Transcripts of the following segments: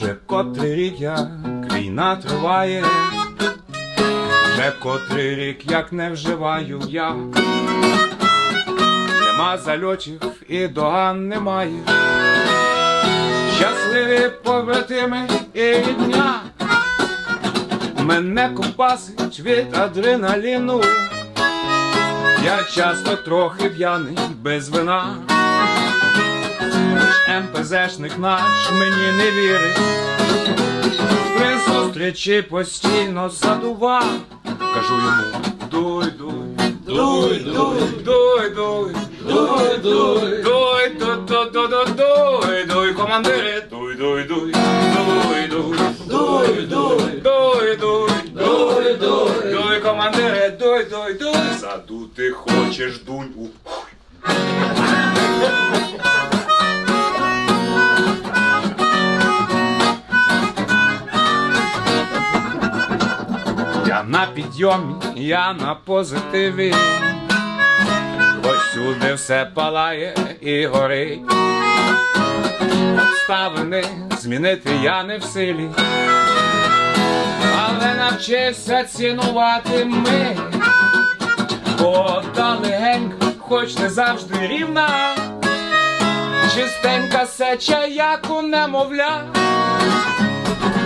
Вже котрий рік, як війна триває, вже котрий рік, як не вживаю я. Нема зальотів і доган немає. Щасливі побратими і рідня. Мене ковбасить від адреналіну. Я часто трохи п'яний без вина. МПЗшник наш мені не вірить. При зустрічі постійно задува. Кажу йому дуй, дуй, дуй, дуй, дуй, дуй, дуй, дуй, дуй, дуй, дуй, дуй, дуй, командире, дуй, дуй, дуй, дуй, дуй, дуй, дуй, дуй, дуй, дуй, дуй, дуй, командире, дуй, дуй, дуй, задути хочеш дунь у Я на підйомі, я на позитиві. Всюди все палає і горить. Обставини змінити я не в силі. Але навчився цінувати ми. Бо та легенька, хоч не завжди рівна. Чистенька сеча, як у немовля.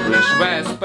Лиш ВСП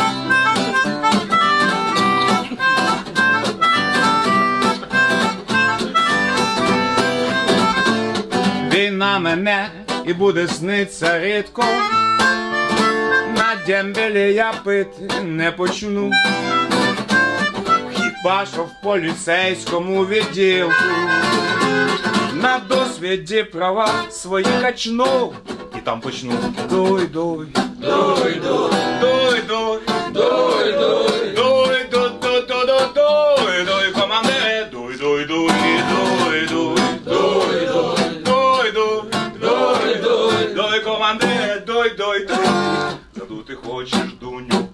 на мене і буде сниться рідко. На дембелі я пити не почну. Хіба що в поліцейському відділку на досвіді права свої качну і там почну. Дуй, дуй, дой, дуй, дуй, дуй, дой, дуй. Дуй, дуй, дуй, дуй, дуй, дуй, командире, дуй, дуй, дуй, дуй. командире, дой, дой, дой, задути ну, хочеш дуню.